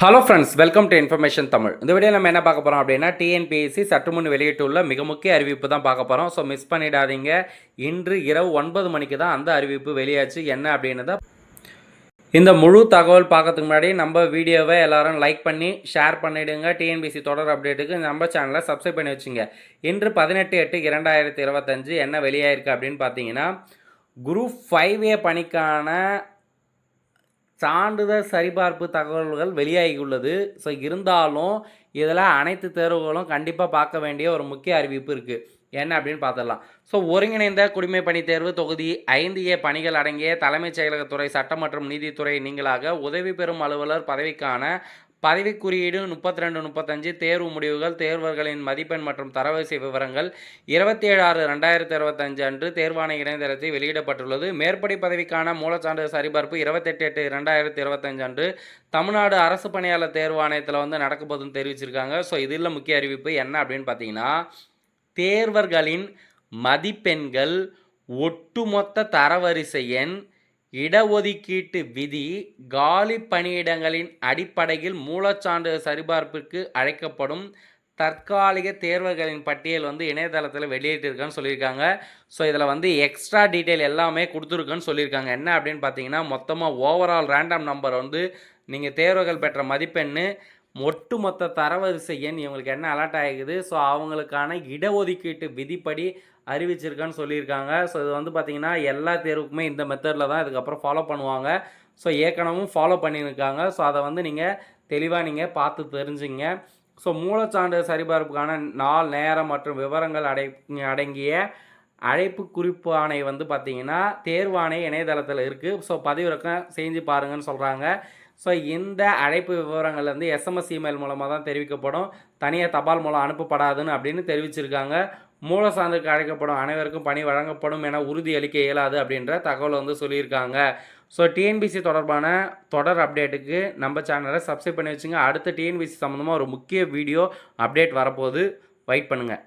Hello friends welcome to information Tamil இந்த video நம்ம என்ன பார்க்க போகிறோம் அப்படின்னா டிஎன்பிஎஸ்சி சற்று முன் வெளியிட்டுள்ள மிக முக்கிய அறிவிப்பு தான் பார்க்க போகிறோம் ஸோ மிஸ் பண்ணிடாதீங்க. இன்று இரவு ஒன்பது மணிக்கு தான் அந்த அறிவிப்பு வெளியாச்சு. என்ன அப்படின்னு இந்த முழு தகவல் பார்க்கறதுக்கு முன்னாடி நம்ம வீடியோவை எல்லாரும் லைக் பண்ணி ஷேர் பண்ணிவிடுங்க டிஎன்பிசி தொடர் அப்டேட்டுக்கு நம்ம சேனலை சப்ஸ்கிரைப் பண்ணி வச்சுங்க. இன்று பதினெட்டு எட்டு இரண்டாயிரத்தி இருபத்தஞ்சு என்ன வெளியாயிருக்கு அப்படின்னு பார்த்தீங்கன்னா குரூப் ஃபைவ் ஏ பணிக்கான சான்றிதழ் சரிபார்ப்பு தகவல்கள் வெளியாகியுள்ளது. ஸோ இருந்தாலும் இதில் அனைத்து தேர்வுகளும் கண்டிப்பாக பார்க்க வேண்டிய ஒரு முக்கிய அறிவிப்பு இருக்குது என்ன அப்படின்னு பார்த்துடலாம். ஸோ ஒருங்கிணைந்த குடிமை பணி தேர்வு தொகுதி ஐந்து ஏ பணிகள் அடங்கிய தலைமைச் செயலகத்துறை சட்டம் மற்றும் நீதித்துறை நீங்களாக உதவி பெறும் அலுவலர் பதவிக்கான பதவி குறியீடு முப்பத்தி ரெண்டு முப்பத்தஞ்சு தேர்வு முடிவுகள் தேர்வர்களின் மதிப்பெண் மற்றும் தரவரிசை விவரங்கள் இருபத்தி ஏழு ஆறு ரெண்டாயிரத்தி இருபத்தஞ்சு அன்று தேர்வாணை இணையதளத்தில் வெளியிடப்பட்டுள்ளது. மேற்படி பதவிக்கான மூலச்சான்று சரிபார்ப்பு இருபத்தெட்டு எட்டு ரெண்டாயிரத்தி இருபத்தஞ்சு அன்று தமிழ்நாடு அரசு பணியாளர் தேர்வாணையத்தில் வந்து நடக்கப்போதுன்னு தெரிவிச்சிருக்காங்க. ஸோ இதில் முக்கிய அறிவிப்பு என்ன அப்படின்னு பார்த்தீங்கன்னா தேர்வர்களின் மதிப்பெண்கள் ஒட்டுமொத்த தரவரிசை எண் இடஒதுக்கீட்டு விதி காலி பணியிடங்களின் அடிப்படையில் மூலச்சான்று சரிபார்ப்பிற்கு அழைக்கப்படும் தற்காலிக தேர்வுகளின் பட்டியல் வந்து இணையதளத்தில் வெளியிட்டிருக்கான்னு சொல்லியிருக்காங்க. ஸோ இதில் வந்து எக்ஸ்ட்ரா டீட்டெயில் எல்லாமே கொடுத்துருக்குன்னு சொல்லியிருக்காங்க. என்ன அப்படின்னு பார்த்தீங்கன்னா மொத்தமாக ஓவரால் ரேண்டம் நம்பர் வந்து நீங்கள் தேர்வுகள் பெற்ற மதிப்பெண்ணு ஒட்டுமொத்த தரவரிசை எண் இவங்களுக்கு என்ன அலர்ட் ஆகிக்குது? ஸோ அவங்களுக்கான இடஒதுக்கீட்டு விதிப்படி அறிவிச்சிருக்கான்னு சொல்லியிருக்காங்க. ஸோ இது வந்து பார்த்திங்கன்னா எல்லா தேர்வுக்குமே இந்த மெத்தடில் தான் இதுக்கப்புறம் ஃபாலோ பண்ணுவாங்க. ஸோ ஏற்கனவும் ஃபாலோ பண்ணியிருக்காங்க. ஸோ அதை வந்து நீங்கள் தெளிவாக நீங்கள் பார்த்து தெரிஞ்சுங்க. ஸோ மூலச்சான்று சரிபார்ப்புக்கான நாள் நேரம் மற்றும் விவரங்கள் அடை அடங்கிய அழைப்பு குறிப்பு ஆணை வந்து பார்த்திங்கன்னா தேர்வாணை இணையதளத்தில் இருக்குது ஸோ பதிவிறக்கம் செஞ்சு பாருங்கன்னு சொல்கிறாங்க ஸோ இந்த அழைப்பு விவரங்கள் வந்து எஸ்எம்எஸ் இமெயில் மூலமாக தான் தெரிவிக்கப்படும். தனியாக தபால் மூலம் அனுப்பப்படாதுன்னு அப்படின்னு தெரிவிச்சிருக்காங்க. மூல சான்றுக்கு அழைக்கப்படும் அனைவருக்கும் பணி வழங்கப்படும் என உறுதியளிக்க இயலாது அப்படின்ற தகவல் வந்து சொல்லியிருக்காங்க. ஸோ டிஎன்பிசி தொடர்பான தொடர் அப்டேட்டுக்கு நம்ம சேனலை சப்ஸ்கிரைப் பண்ணி வச்சுங்க. அடுத்த டிஎன்பிசி சம்மந்தமாக ஒரு முக்கிய வீடியோ அப்டேட் வரப்போகுது. வெயிட் பண்ணுங்கள்